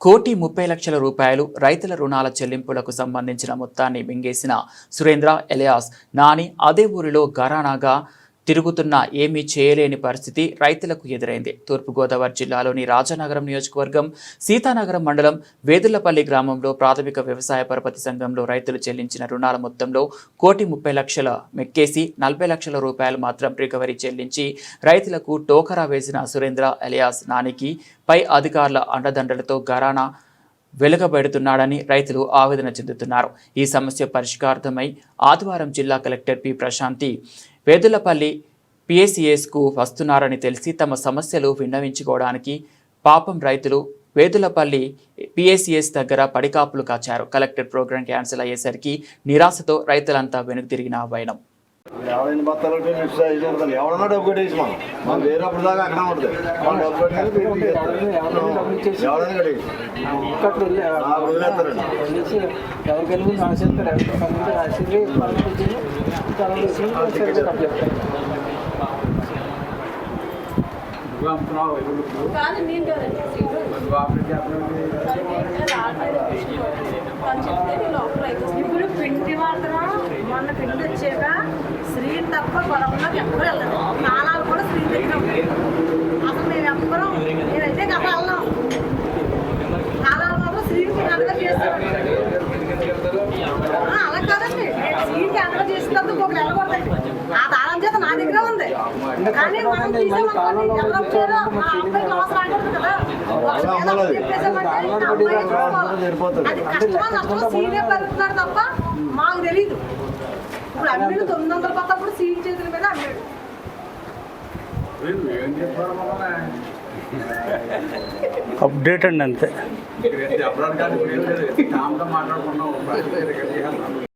కోటి ముప్పై లక్షల రూపాయలు రైతుల రుణాల చెల్లింపులకు సంబంధించిన మొత్తాన్ని మింగేసిన సురేంద్ర ఎలియాస్. నాని అదే ఊరిలో ఘరానాగా తిరుగుతున్నా ఏమీ చేయలేని పరిస్థితి రైతులకు ఎదురైంది. తూర్పుగోదావరి జిల్లాలోని రాజానగరం నియోజకవర్గం సీతానగరం మండలం వేదులపల్లి గ్రామంలో ప్రాథమిక వ్యవసాయ పరపతి సంఘంలో రైతులు చెల్లించిన రుణాల మొత్తంలో కోటి ముప్పై లక్షల మెక్కేసి నలభై లక్షల రూపాయలు మాత్రం రికవరీ చెల్లించి రైతులకు టోకరా వేసిన సురేంద్ర ఎలియాస్ నానికి పై అధికారుల అండదండలతో గరానా వెలుగబెడుతున్నాడని రైతులు ఆవేదన చెందుతున్నారు. ఈ సమస్య పరిష్కారార్థమై ఆదివారం జిల్లా కలెక్టర్ పి. ప్రశాంతి వేదులపల్లి పిఎస్సిఎస్కు వస్తున్నారని తెలిసి తమ సమస్యలు విన్నవించుకోవడానికి పాపం రైతులు వేదులపల్లి పిఎస్సిఎస్ దగ్గర పడికాపులు కాచారు. కలెక్టర్ ప్రోగ్రాం క్యాన్సిల్ అయ్యేసరికి నిరాశతో రైతులంతా వెనుక తిరిగిన వైనం. ఎవరైనా బత్తాలు ఉంటే మిక్స్ ఎవడన్నా డబ్బు కట్టేసి మనం. మనం వేరేప్పుడు దాకా అక్కడ ఉంటుంది. మనం డబ్బు కట్టేసి ఎవరైనా కట్టేసి. నాకు వదిలేస్తారండి ఎవరికైనా ముందు రాసేస్తారు. ఇప్పుడు పిండి మాత్రం మొన్న పిండి వచ్చాక శ్రీ తప్ప పొలంలోకి ఎప్పుడు వెళ్ళదు నాలాలు కూడా శ్రీ దగ్గర. అసలు మేము ఎవ్వరం నేనైతే గత వెళ్ళాం. నాలాలు బాబు శ్రీకి అనగా చేస్తాను అలా కాదండి. నేను శ్రీకి అనగా చేసినందుకు ఒకటి వెళ్ళకూడదండి ఆ తాళం చేత నా దగ్గర ఉంది. కానీ మనం తీసామనుకోండి ఎవరో వచ్చారో లాస్ రాకూడదు కదా. ఒకవేళ అప్పుడు చెప్పేసామంటే నా అబ్బాయి చూసుకోవాలి. అది కష్టమా నష్టమా సీనే పెరుగుతున్నాడు తప్ప మాకు తెలీదు. ఇప్పుడు అమ్మిడు తొమ్మిది వందల పక్కప్పుడు అప్డేట్ అండి అంతే.